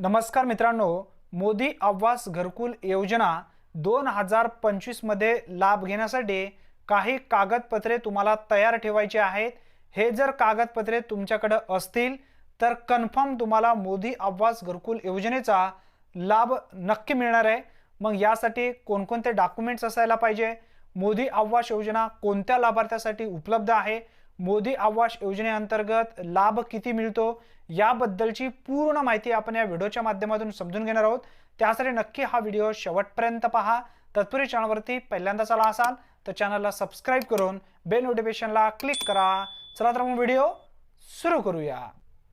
नमस्कार मित्रांनो मोदी आवास घरकुल योजना दोन हजार पंचवीसमध्ये लाभ घेण्यासाठी काही कागदपत्रे तुम्हाला तयार ठेवायची आहेत. हे जर कागदपत्रे तुमच्याकडं असतील तर कन्फर्म तुम्हाला मोदी आवास घरकुल योजनेचा लाभ नक्की मिळणार आहे. मग यासाठी कोणकोणते डॉक्युमेंट्स असायला पाहिजे? मोदी आवास योजना कोणत्या लाभार्थ्यासाठी उपलब्ध आहे? मोदी आवास योजनेअंतर्गत लाभ किती मिळतो याबद्दलची पूर्ण माहिती आपण या व्हिडिओच्या माध्यमातून समजून घेणार आहोत. त्यासाठी नक्की हा व्हिडिओ शेवटपर्यंत पहा. तत्पूर्वी चॅनलवरती पहिल्यांदाच आला असाल तर चॅनलला सबस्क्राईब करून बेल नोटिफिकेशनला क्लिक करा. चला तर मग व्हिडिओ सुरू करूया.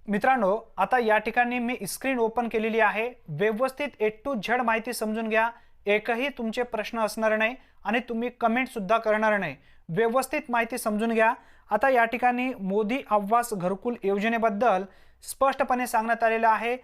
मित्रांनो आता या ठिकाणी मी स्क्रीन ओपन केलेली आहे. व्यवस्थित ए टू झेड माहिती समजून घ्या. एकही तुमचे प्रश्न असणार नाही आणि तुम्ही कमेंटसुद्धा करणार नाही. व्यवस्थित माहिती समजून घ्या. आता या ठिकाणी मोदी आवास घरकुल योजनेबद्दल स्पष्टपणे सांगण्यात आलेलं आहे.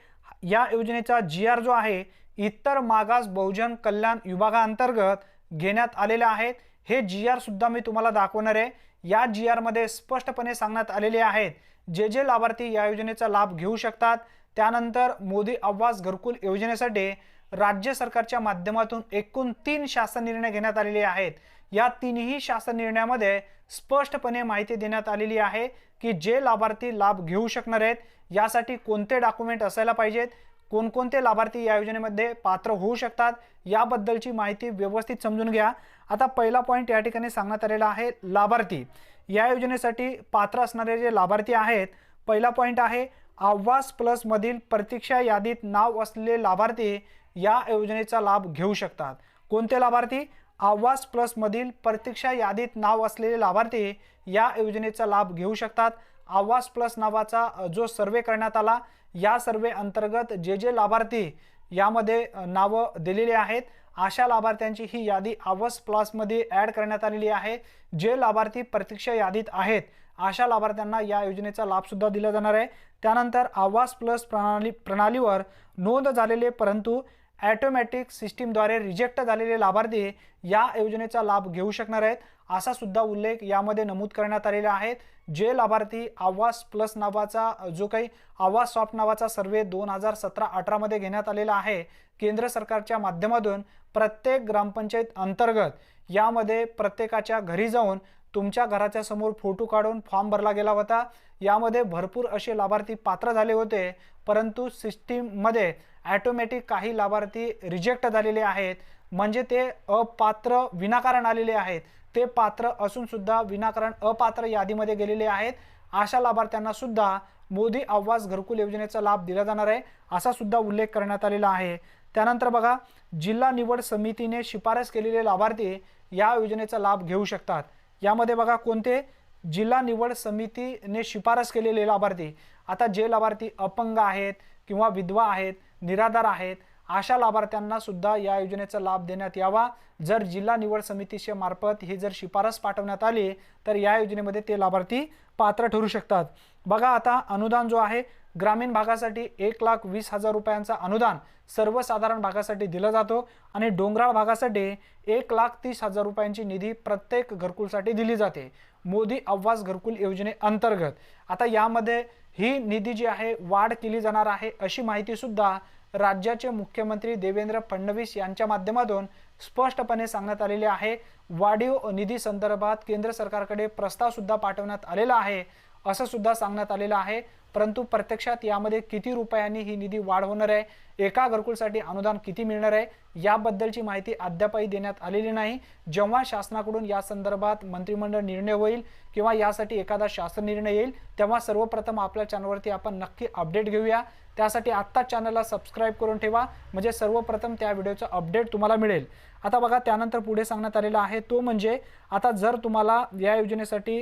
या योजनेचा जी आर जो आहे इतर मागास बहुजन कल्याण विभागाअंतर्गत घेण्यात आलेले आहेत हे जी आर सुद्धा मी तुम्हाला दाखवणार आहे. या जी आरमध्ये स्पष्टपणे सांगण्यात आलेले आहेत. जे जे लाभार्थी या योजनेचा लाभ घेऊ शकतात त्यानंतर मोदी आवास घरकुल योजनेसाठी राज्य सरकारच्या माध्यमातून एकूण तीन शासन निर्णय घेण्यात आलेले आहेत. या तिन्ही शासन निर्णयामध्ये स्पष्टपणे माहिती देण्यात आलेली आहे की जे लाभार्थी लाभ घेऊ शकणार आहेत यासाठी कोणते डॉक्युमेंट असायला पाहिजेत कोणकोणते लाभार्थी या योजनेमध्ये पात्र होऊ शकतात याबद्दलची माहिती व्यवस्थित समजून घ्या. आता पहिला पॉईंट या ठिकाणी सांगण्यात आलेला आहे लाभार्थी. या योजनेसाठी पात्र असणारे जे लाभार्थी आहेत पहिला पॉईंट आहे आवास प्लसमधील प्रतीक्षा यादीत नाव असलेले लाभार्थी या योजनेचा लाभ घेऊ शकतात. कोणते लाभार्थी? आवास प्लसमधील प्रतीक्षा यादीत नाव असलेले लाभार्थी या योजनेचा लाभ घेऊ शकतात. आवास प्लस नावाचा जो सर्वे करण्यात आला या सर्वे अंतर्गत जे जे लाभार्थी यामध्ये नावं दिलेली आहेत अशा लाभार्थ्यांची ही यादी आवास प्लसमध्ये ॲड करण्यात आलेली आहे. जे लाभार्थी प्रतीक्षा यादीत आहेत अशा लाभार्थ्यांना या योजनेचा लाभसुद्धा दिला जाणार आहे. त्यानंतर आवास प्लस प्रणाली प्रणालीवर नोंद झालेले परंतु ॲटोमॅटिक सिस्टीमद्वारे रिजेक्ट झालेले लाभार्थी या योजनेचा लाभ घेऊ शकणार आहेत असा सुद्धा उल्लेख यामध्ये नमूद करण्यात आलेला आहे. जे लाभार्थी आवास प्लस नावाचा जो काही आवास सॉफ्ट नावाचा सर्वे दोन हजार सतरा अठरामध्ये घेण्यात आलेला आहे केंद्र सरकारच्या माध्यमातून प्रत्येक ग्रामपंचायत अंतर्गत यामध्ये प्रत्येकाच्या घरी जाऊन तुमच्या घराच्या समोर फोटो काढून फॉर्म भरला गेला होता. यामध्ये भरपूर असे लाभार्थी पात्र झाले होते परंतु सिस्टीममध्ये ॲटोमॅटिक काही लाभार्थी रिजेक्ट झालेले आहेत. म्हणजे ते अपात्र विनाकारण आलेले आहेत. ते पात्र असूनसुद्धा विनाकारण अपात्र यादीमध्ये गेलेले आहेत. अशा लाभार्थ्यांना सुद्धा मोदी आवास घरकुल योजनेचा लाभ दिला जाणार आहे असा सुद्धा उल्लेख करण्यात आलेला आहे. त्यानंतर बघा जिल्हा निवड समितीने शिफारस केलेले लाभार्थी या योजनेचा लाभ घेऊ शकतात. यामध्ये बघा कोणते जिल्हा निवड समितीने शिफारस केलेले लाभार्थी. आता जे लाभार्थी अपंग आहेत किंवा विधवा आहेत निराधार आहेत अशा लाभार्थ्यांना सुद्धा या योजनेचा लाभ देण्यात यावा. जर जिल्हा निवड समितीच्या मार्फत ही जर शिफारस पाठवण्यात आली तर या योजनेमध्ये ते लाभार्थी पात्र ठरू शकतात. बघा आता अनुदान जो आहे ग्रामीण भागासाठी एक लाख वीस हजार रुपयांचा अनुदान सर्वसाधारण भागासाठी दिला जातो आणि डोंगराळ भागासाठी एक लाख तीस हजार रुपयांची निधी प्रत्येक घरकुलसाठी दिली जाते. मोदी आवास घरकुल योजनेअंतर्गत आता यामध्ये ही निधी जी आहे वाढ केली जाणार आहे अशी माहितीसुद्धा राज्याचे मुख्यमंत्री देवेंद्र फडणवीस यांच्या माध्यमातून स्पष्टपणे सांगण्यात आलेले आहे. वाढीव निधी संदर्भात केंद्र सरकारकडे प्रस्तावसुद्धा पाठवण्यात आलेला आहे असं सुद्धा सांगण्यात आलेलं आहे. परंतु प्रत्यक्षात यामध्ये किती रुपयांनी ही निधी वाढ होणार आहे? एका घरकुलसाठी अनुदान किती मिळणार आहे? याबद्दलची माहिती अद्यापही देण्यात आलेली नाही. जेव्हा शासनाकडून या संदर्भात मंत्रिमंडळ निर्णय होईल किंवा यासाठी एखादा शासन निर्णय येईल तेव्हा सर्वप्रथम आपल्या चॅनलवरती आपण नक्की अपडेट घेऊया. त्यासाठी आत्ताच चॅनलला सबस्क्राईब करून ठेवा. म्हणजे सर्वप्रथम त्या व्हिडिओचं अपडेट तुम्हाला मिळेल. आता बघा त्यानंतर पुढे सांगण्यात आलेला आहे तो म्हणजे आता जर तुम्हाला या योजनेसाठी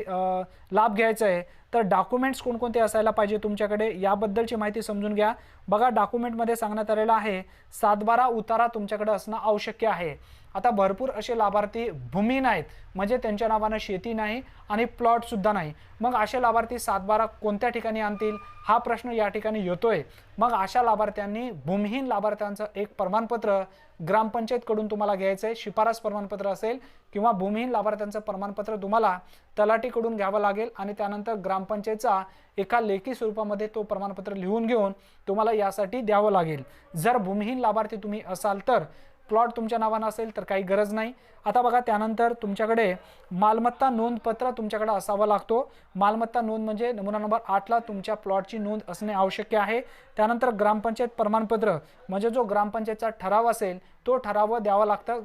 लाभ घ्यायचा आहे तर डॉक्युमेंट्स कोणकोणते असायला पाहिजे तुमच्याकडे याबद्दलची माहिती समजून घ्या. बघा डॉक्युमेंटमध्ये सांगण्यात आलेलं आहे सातबारा उतारा तुमच्याकडे असणं आवश्यक आहे. आता भरपूर असे लाभार्थी भूमिहीन आहेत म्हणजे त्यांच्या नावानं शेती नाही आणि प्लॉटसुद्धा नाही. मग असे लाभार्थी सातबारा कोणत्या ठिकाणी आणतील? हा प्रश्न या ठिकाणी येतोय. मग अशा लाभार्थ्यांनी भूमिहीन लाभार्थ्यांचं एक प्रमाणपत्र ग्रामपंचायतकडून तुम्हाला घ्यायचं आहे शिफारस प्रमाणपत्र असेल किंवा भूमिहीन लाभार्थ्यांचं प्रमाणपत्र तुम्हाला तलाठीकडून घ्यावं लागेल आणि त्यानंतर ग्रामपंचायतचा एका लेखी स्वरूपामध्ये तो प्रमाणपत्र लिहून घेऊन तुम्हाला यासाठी द्यावं लागेल. जर भूमिहीन लाभार्थी तुम्ही असाल तर प्लॉट तुमच्या नावानं असेल तर काही गरज नाही. आता बघा त्यानंतर तुमच्याकडे मालमत्ता नोंदपत्र तुमच्याकडे असावं लागतो. मालमत्ता नोंद म्हणजे नमुना नंबर आठला तुमच्या प्लॉटची नोंद असणे आवश्यक आहे. त्यानंतर ग्रामपंचायत प्रमाणपत्र म्हणजे जो ग्रामपंचायतचा ठराव असेल तो ठराव द्यावा लागतं.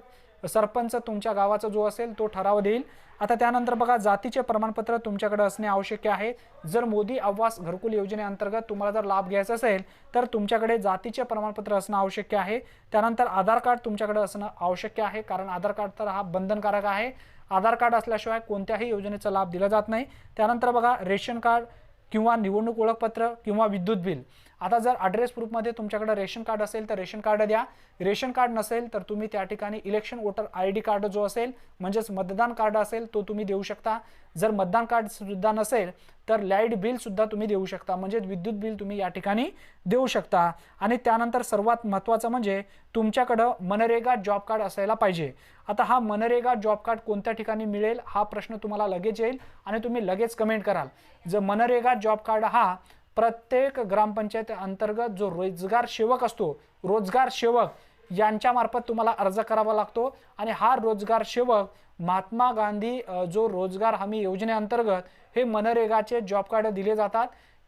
सरपंच तुमच्या गावाचा जो असेल तो ठराव देईल. आता त्यानंतर बघा जातीचे प्रमाणपत्र तुमच्याकडे असणे आवश्यक आहे. जर मोदी आवास घरकुल योजनेअंतर्गत तुम्हाला जर लाभ घ्यायचा असेल तर तुमच्याकडे जातीचे प्रमाणपत्र असणं आवश्यक आहे. त्यानंतर आधार कार्ड तुमच्याकडे असणं आवश्यक आहे कारण आधार कार्ड तर हा बंधनकारक आहे. आधार कार्ड असल्याशिवाय कोणत्याही योजनेचा लाभ दिला जात नाही. त्यानंतर बघा रेशन कार्ड किंवा निवडणूक ओळखपत्र किंवा विद्युत बिल. आता जर ॲड्रेस प्रूफमध्ये तुमच्याकडे रेशन कार्ड असेल तर रेशन कार्ड द्या. रेशन कार्ड नसेल तर तुम्ही त्या ठिकाणी election voter I D card जो असेल म्हणजेच मतदान कार्ड असेल तो तुम्ही देऊ शकता. जर मतदान कार्ड सुद्धा नसेल तर लाइट बिल सुद्धा तुम्ही देऊ शकता. म्हणजे विद्युत बिल तुम्ही या ठिकाणी देऊ शकता. आणि त्यानंतर सर्वात महत्त्वाचं म्हणजे तुमच्याकडं मनरेगा जॉब कार्ड असायला पाहिजे. आता हा मनरेगा जॉब कार्ड कोणत्या ठिकाणी मिळेल हा प्रश्न तुम्हाला लगेच येईल आणि तुम्ही लगेच कमेंट कराल. जर मनरेगा जॉब कार्ड हा प्रत्येक ग्रामपंचायत अंतर्गत जो रोजगार सेवक असतो रोजगार सेवक यांच्यामार्फत तुम्हाला अर्ज करावा लागतो. आणि हा रोजगार सेवक महात्मा गांधी जो रोजगार हमी योजनेअंतर्गत हे मनरेगाचे जॉब कार्ड दिले जातात.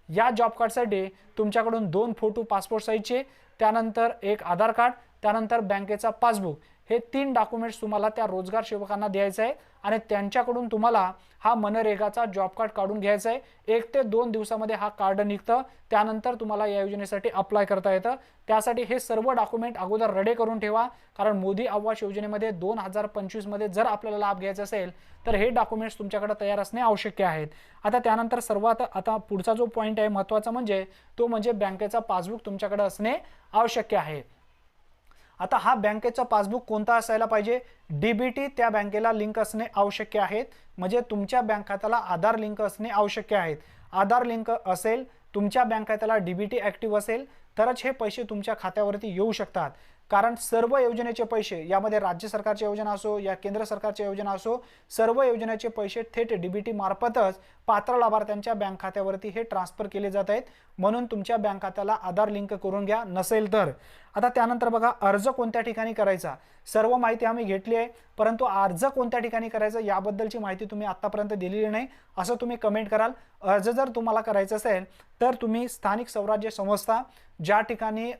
या जॉब कार्डसाठी तुमच्याकडून दोन फोटो पासपोर्ट साईजचे त्यानंतर एक आधार कार्ड त्यानंतर बँकेचा पासबुक. हे तीन डॉक्युमेंट्स तुम्हाला त्या रोजगार सेवकांना द्यायचं आहे आणि त्यांच्याकडून तुम्हाला हा मनरेगाचा जॉब कार्ड काढून घ्यायचा आहे. एक ते दोन दिवसामध्ये हा कार्ड निघतं. त्यानंतर तुम्हाला या योजनेसाठी अप्लाय करता येतं. त्यासाठी हे सर्व डॉक्युमेंट अगोदर रडे करून ठेवा. कारण मोदी आवास योजनेमध्ये दोन हजार पंचवीसमध्ये जर आपल्याला लाभ घ्यायचा असेल तर हे डॉक्युमेंट्स तुमच्याकडे तयार असणे आवश्यक आहेत. आता त्यानंतर सर्वात आता पुढचा जो पॉईंट आहे महत्त्वाचा म्हणजे तो म्हणजे बँकेचा पासबुक तुमच्याकडे असणे आवश्यक आहे. आता हा बँकेचा पासबुक कोणता असायला पाहिजे? डीबीटी त्या बँकेला लिंक असणे आवश्यक आहे. म्हणजे तुमच्या बँक खात्याला आधार लिंक असणे आवश्यक आहे. आधार लिंक असेल तुमच्या बँक खात्याला डीबीटी ॲक्टिव्ह असेल तरच हे पैसे तुमच्या खात्यावरती येऊ शकतात. कारण सर्व योजनेचे पैसे यामध्ये राज्य सरकारच्या योजना असो या केंद्र सरकारच्या योजना असो सर्व योजनेचे पैसे थेट डीबीटी मार्फतच पात्र लाभार्थ्यांच्या बँक खात्यावरती हे ट्रान्सफर केले जात आहेत. म्हणून तुमच्या बँक खात्याला आधार लिंक करून घ्या नसेल तर. आता त्यानंतर बघा अर्ज कोणत्या ठिकाणी करायचा? सर्व माहिती आम्ही घेतली आहे परंतु अर्ज कोणत्या ठिकाणी करायचा याबद्दलची माहिती तुम्ही आत्तापर्यंत दिलेली नाही असं तुम्ही कमेंट कराल. अर्ज जर तुम्हाला करायचं असेल तर तुम्ही स्थानिक स्वराज्य संस्था ज्या ठिकाणी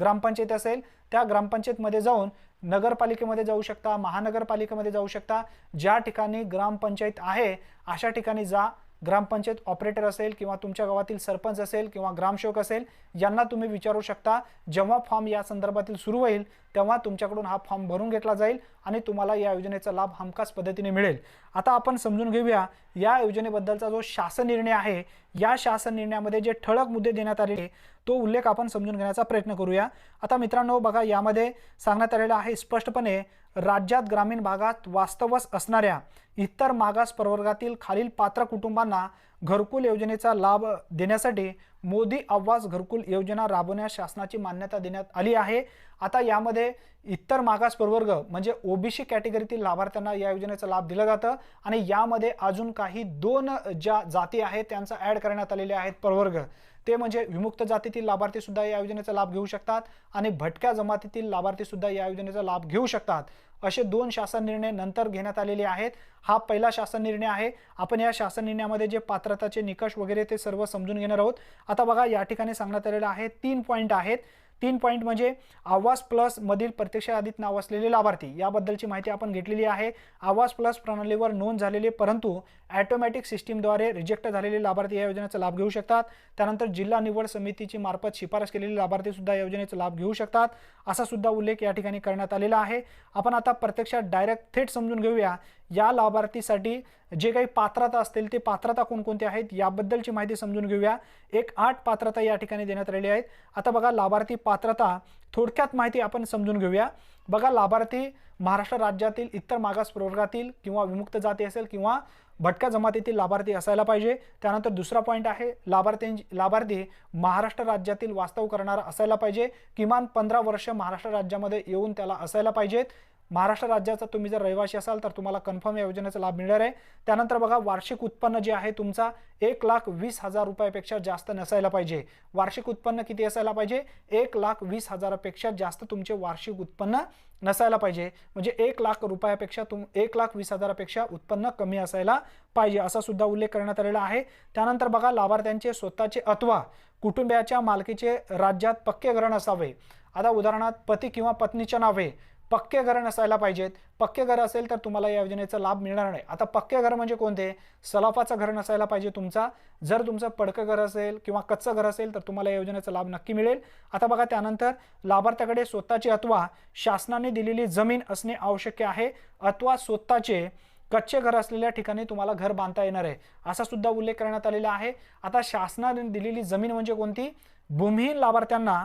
ग्रामपंचायत असेल त्या ग्रामपंचायतमध्ये जाऊन नगरपालिकेमध्ये जाऊ शकता महानगरपालिकेमध्ये जाऊ शकता. ज्या ठिकाणी ग्रामपंचायत आहे अशा ठिकाणी जा. ग्रामपंचायत ऑपरेटर असेल किंवा तुमच्या गावातील सरपंच असेल किंवा ग्रामसेवक असेल यांना तुम्ही विचारू शकता. जेव्हा फॉर्म या संदर्भातील सुरू होईल तेव्हा तुमच्याकडून हा फॉर्म भरून घेतला जाईल आणि तुम्हाला या योजनेचा लाभ हमखास पद्धतीने मिळेल. आता आपण समजून घेऊया या योजनेबद्दलचा जो शासन निर्णय आहे या शासन निर्णयामध्ये जे ठळक मुद्दे देण्यात आलेले तो उल्लेख आपण समजून घेण्याचा प्रयत्न करूया. आता मित्रांनो बघा यामध्ये सांगण्यात आलेलं आहे स्पष्टपणे राज्यात ग्रामीण भागात वास्तवस असणाऱ्या इतर मागास प्रवर्गातील खालील पात्र कुटुंबांना घरकुल योजनेचा लाभ देण्यासाठी मोदी आवास घरकुल योजना राबवण्यास शासनाची मान्यता देण्यात आली आहे. आता यामध्ये इतर मागास प्रवर्ग म्हणजे ओबीसी कॅटेगरीतील लाभार्थ्यांना या योजनेचा लाभ दिला जातं आणि यामध्ये अजून काही दोन ज्या जाती आहेत त्यांचा ॲड करण्यात आलेले आहेत प्रवर्ग. ते म्हणजे विमुक्त जातीतील लाभार्थी सुद्धा या योजनेचा लाभ घेऊ शकतात आणि भटक्या जमातीतील लाभार्थी सुद्धा या योजनेचा लाभ घेऊ शकतात. असे दोन शासन निर्णय नंतर घेण्यात आलेले आहेत. हा पहिला शासन निर्णय आहे. आपण या शासन निर्णयामध्ये जे पात्रताचे निकष वगैरे ते सर्व समजून घेणार आहोत. आता बघा या ठिकाणी सांगण्यात आलेलं आहे तीन पॉईंट आहेत. तीन पॉईंट म्हणजे आवास प्लस मधील प्रत्यक्ष यादीत नाव असलेले लाभार्थी. याबद्दलची माहिती आपण घेतलेली आहे. आवास प्लस प्रणालीवर नोंद झालेले परंतु ॲटोमॅटिक सिस्टीमद्वारे रिजेक्ट झालेले लाभार्थी या योजनेचा लाभ घेऊ शकतात. त्यानंतर जिल्हा निवड समितीची मार्फत शिफारस केलेले लाभार्थी सुद्धा या योजनेचा लाभ घेऊ शकतात. असा सुद्धा उल्लेख या ठिकाणी करण्यात आलेला आहे. आपण आता प्रत्यक्षात डायरेक्ट थेट समजून घेऊया. या लाभार्थीसाठी जे काही पात्रता असतील ते पात्रता कोणकोणत्या आहेत याबद्दलची माहिती समजून घेऊया. एक आठ पात्रता या ठिकाणी देण्यात आलेली आहेत. आता बघा लाभार्थी पात्रता थोडक्यात माहिती आपण समजून घेऊया. बघा लाभार्थी महाराष्ट्र राज्यातील इतर मागास प्रवर्गातील किंवा विमुक्त जाती असेल किंवा भटक्या जमातीतील लाभार्थी असायला पाहिजे. त्यानंतर दुसरा पॉईंट आहे लाभार्थी लाभार्थी महाराष्ट्र राज्यातील वास्तव करणारा असायला पाहिजे. किमान पंधरा वर्ष महाराष्ट्र राज्यामध्ये येऊन त्याला असायला पाहिजेत. महाराष्ट्र राज्याचा तुम्ही जर रहिवासी असाल तर तुम्हाला कन्फर्म या योजनेचा लाभ मिळणार आहे. त्यानंतर बघा वार्षिक उत्पन्न जे आहे तुमचा एक लाख वीस हजार रुपयापेक्षा जास्त नसायला पाहिजे. वार्षिक उत्पन्न किती असायला पाहिजे? एक लाख वीस हजारापेक्षा जास्त तुमचे वार्षिक उत्पन्न नसायला पाहिजे. म्हणजे एक लाख रुपयापेक्षा तुम एक लाख वीस हजारापेक्षा उत्पन्न कमी असायला पाहिजे असा सुद्धा उल्लेख करण्यात आलेला आहे. त्यानंतर बघा लाभार्थ्यांचे स्वतःचे अथवा कुटुंबियाच्या मालकीचे राज्यात पक्के घरण असावे आता उदाहरणार्थ पती किंवा पत्नीच्या नावे. पक्के घर नसायला पाहिजेत. पक्के घर असेल तर तुम्हाला या योजनेचा लाभ मिळणार नाही. आता पक्के घर म्हणजे कोणते? सलाफाचं घर नसायला पाहिजे तुमचा. जर तुमचं पडकं घर असेल किंवा कच्चं घर असेल तर तुम्हाला या योजनेचा लाभ नक्की मिळेल. आता बघा त्यानंतर लाभार्थ्याकडे स्वतःची अथवा शासनाने दिलेली जमीन असणे आवश्यक आहे. अथवा स्वतःचे कच्चे घर असलेल्या ठिकाणी तुम्हाला घर बांधता येणार आहे. असा सुद्धा उल्लेख करण्यात आलेला आहे. आता शासनाने दिलेली जमीन म्हणजे कोणती? भूमिहीन लाभार्थ्यांना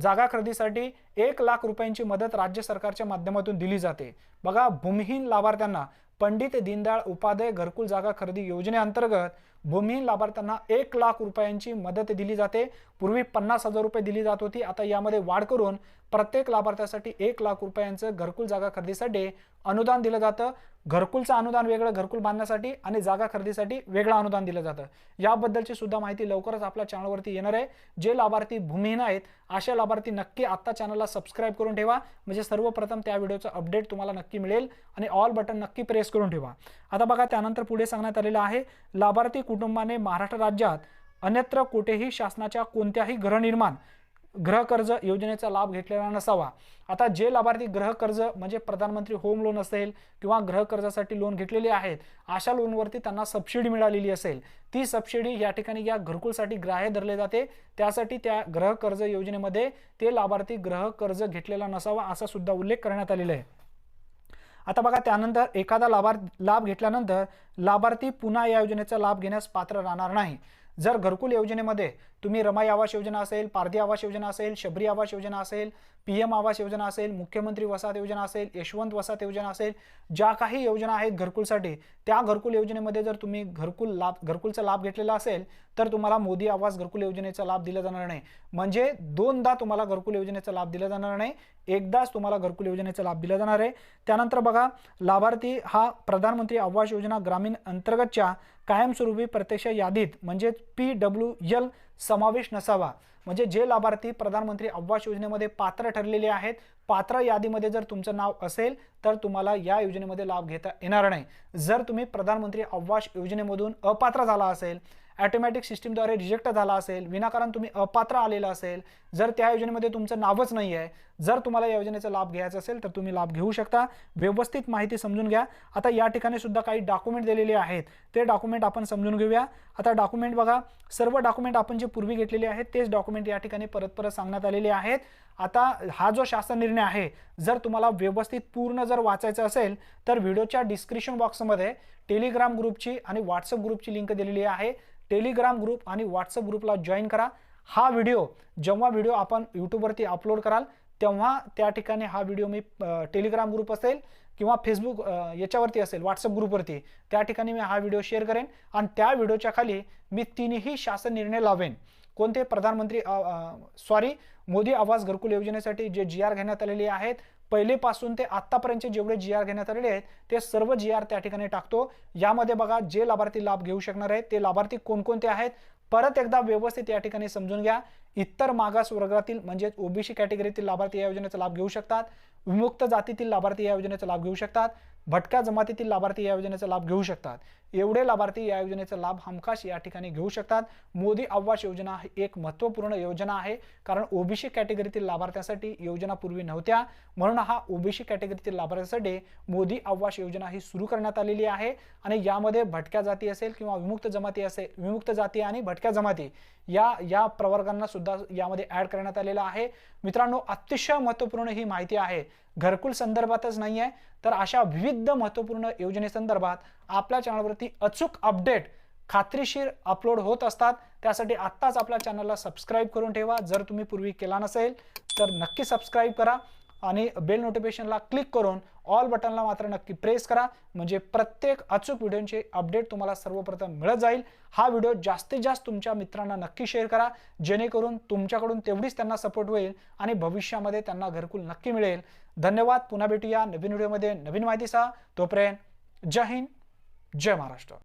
जागा खरेदीसाठी एक लाख रुपयांची मदत राज्य सरकारच्या माध्यमातून दिली जाते. बघा भूमिहीन लाभार्थ्यांना पंडित दीनदयाळ उपाध्याय घरकुल जागा खरेदी योजनेअंतर्गत भूमिहीन लाभार्थ्यांना एक लाख रुपयांची मदत दिली जाते. पूर्वी पन्नास हजार रुपये दिली जात होती. आता यामध्ये वाढ करून प्रत्येक लाभार्थ्यासाठी एक लाख रुपयांचं घरकुल जागा खरेदीसाठी अनुदान दिलं जातं. घरकुलचं अनुदान वेगळं घरकुल बांधण्यासाठी आणि जागा खरेदीसाठी वेगळं अनुदान दिलं जातं. याबद्दलची सुद्धा माहिती लवकरच आपल्या चॅनलवरती येणार आहे. जे लाभार्थी भूमिहीन आहेत अशा लाभार्थी नक्की आत्ता चॅनलला सबस्क्राईब करून ठेवा. म्हणजे सर्वप्रथम त्या व्हिडिओचं अपडेट तुम्हाला नक्की मिळेल आणि ऑल बटन नक्की प्रेस करून ठेवा. आता बघा त्यानंतर पुढे सांगण्यात आलेलं आहे. लाभार्थी कुटुंबाने महाराष्ट्र राज्यात अन्यत्र कुठेही शासनाच्या कोणत्याही गृहनिर्माण गृहकर्ज योजनेचा लाभ घेतलेला नसावा. आता जे लाभार्थी गृहकर्ज म्हणजे प्रधानमंत्री होम लोन असेल किंवा गृहकर्जासाठी लोन घेतलेले आहेत अशा लोनवरती त्यांना सबसिडी मिळालेली असेल. ती सबसिडी या ठिकाणी या घरकुलसाठी ग्राह्य धरले जाते. त्यासाठी त्या गृहकर्ज योजनेमध्ये ते लाभार्थी गृहकर्ज घेतलेला नसावा असा सुद्धा उल्लेख करण्यात आलेला आहे. आता बघा त्यानंतर एखादा लाभार्थ लाभ घेतल्यानंतर लाभार्थी पुन्हा या योजनेचा लाभ घेण्यास पात्र राहणार नाही. जर घरकुल योजनेमध्ये तुम्ही रमाई आवास योजना असेल पारधी आवास योजना असेल शबरी आवास योजना असेल पी एम आवास योजना असेल मुख्यमंत्री वसाहत योजना असेल यशवंत वसाहत योजना असेल ज्या काही योजना आहेत घरकुलसाठी त्या घरकुल योजनेमध्ये जर तुम्ही घरकुल लाभ घरकुलचा लाभ घेतलेला असेल तर तुम्हाला मोदी आवास घरकुल योजनेचा लाभ दिला जाणार नाही. म्हणजे दोनदा तुम्हाला घरकुल योजनेचा लाभ दिला जाणार नाही एकदाच तुम्हाला घरकुल योजनेचा लाभ दिला जाणार आहे. त्यानंतर बघा लाभार्थी हा प्रधानमंत्री आवास योजना ग्रामीण अंतर्गतच्या कायमस्वरूपी प्रत्यक्ष यादीत म्हणजेच पी डब्ल्यू एल समावेश नसावा. म्हणजे जे लाभार्थी प्रधानमंत्री आवास योजनेमध्ये पात्र ठरलेले आहेत पात्र यादीमध्ये जर तुमचं नाव असेल तर तुम्हाला या योजनेमध्ये लाभ घेता येणार नाही. जर तुम्ही प्रधानमंत्री आवास योजनेमधून अपात्र झाला असेल ॲटोमॅटिक सिस्टीमद्वारे रिजेक्ट झाला असेल विनाकारण तुम्ही अपात्र आलेला असेल जर त्या योजनेमध्ये तुमचं नावच नाही आहे जर तुम्हाला या योजनेचा लाभ घ्यायचा असेल तर तुम्ही लाभ घेऊ शकता. व्यवस्थित माहिती समजून घ्या. आता या ठिकाणी सुद्धा काही डॉक्युमेंट दिलेले आहेत. ते डॉक्युमेंट आपण समजून घेऊया. आता डॉक्युमेंट बघा. सर्व डॉक्युमेंट आपण जे पूर्वी घेतलेले आहेत तेच डॉक्युमेंट या ठिकाणी परत परत सांगण्यात आलेले आहेत. आता हा जो शासन निर्णय आहे जर तुम्हाला व्यवस्थित पूर्ण जर वाचायचं असेल तर व्हिडिओच्या डिस्क्रिप्शन बॉक्समध्ये टेलिग्राम ग्रुपची आणि व्हॉट्सअप ग्रुपची लिंक दिलेली आहे. टेलिग्राम ग्रुप आणि व्हॉट्सअप ग्रुपला जॉईन करा. हा व्हिडिओ जेव्हा व्हिडिओ आपण यूट्यूबवरती अपलोड कराल तेव्हा त्या ठिकाणी हा व्हिडिओ मी टेलिग्राम ग्रुप असेल किंवा फेसबुक याच्यावरती असेल व्हॉट्सअप ग्रुपवरती त्या ठिकाणी मी हा व्हिडिओ शेअर करेन आणि त्या व्हिडिओच्या खाली मी तिन्ही शासन निर्णय लावेन. कोणते? प्रधानमंत्री सॉरी मोदी आवास घरकुल योजनेसाठी जे जी आर घेण्यात आलेले आहेत पहिलेपासून ते आत्तापर्यंतचे जेवढे जी आर घेण्यात आलेले आहेत ते सर्व जी आर त्या ठिकाणी टाकतो. यामध्ये बघा जे लाभार्थी लाभ घेऊ शकणार आहेत ते लाभार्थी कोणकोणते आहेत? परत एकदा व्यवस्थित या ठिकाणी समजून घ्या. इतर मागास वर्गातील म्हणजे ओबीसी कॅटेगरीतील लाभार्थी या योजनेचा लाभ घेऊ शकतात. विमुक्त जातीतील लाभार्थी या योजनेचा लाभ घेऊ शकतात. भटक्या जमातीतील लाभार्थी या योजनेचा लाभ घेऊ शकतात. एवढे लाभार्थी या योजनेचा लाभ हमखास या ठिकाणी घेऊ शकतात. मोदी आवास योजना ही एक महत्त्वपूर्ण योजना आहे. कारण ओबीसी कॅटेगरीतील लाभार्थ्यांसाठी योजना पूर्वी नव्हत्या. म्हणून हा ओबीसी कॅटेगरीतील लाभार्थ्यांसाठी मोदी आवास योजना ही सुरू करण्यात आलेली आहे. आणि यामध्ये भटक्या जाती असेल किंवा विमुक्त जमाती असेल विमुक्त जाती आणि भटक्या जमाती. या या प्रवर्गांना सुद्धा यामध्ये ऍड करण्यात आलेला आहे. मित्रांनो अतिशय महत्त्वपूर्ण ही माहिती आहे. घरकुल संदर्भातच नाही आहे तर अशा विविध महत्त्वपूर्ण योजनेसंदर्भात आपल्या चॅनलवरती अचूक अपडेट खात्रीशीर अपलोड होत असतात. त्यासाठी आत्ताच आपल्या चॅनलला सबस्क्राईब करून ठेवा. जर तुम्ही पूर्वी केला नसेल तर नक्की सबस्क्राईब करा आणि बेल नोटिफिकेशनला क्लिक करून ऑल बटनला मात्र नक्की प्रेस करा. म्हणजे प्रत्येक अचूक व्हिडिओचे अपडेट तुम्हाला सर्वप्रथम मिळत जाईल. हा व्हिडिओ जास्तीत जास्त तुमच्या मित्रांना नक्की शेअर करा. जेणेकरून तुमच्याकडून तेवढीच त्यांना सपोर्ट होईल आणि भविष्यामध्ये त्यांना घरकुल नक्की मिळेल. धन्यवाद. पुन्हा भेटूया नवीन व्हिडिओमध्ये नवीन माहितीसह. तोपर्यंत जय हिंद. जय महाराष्ट्र.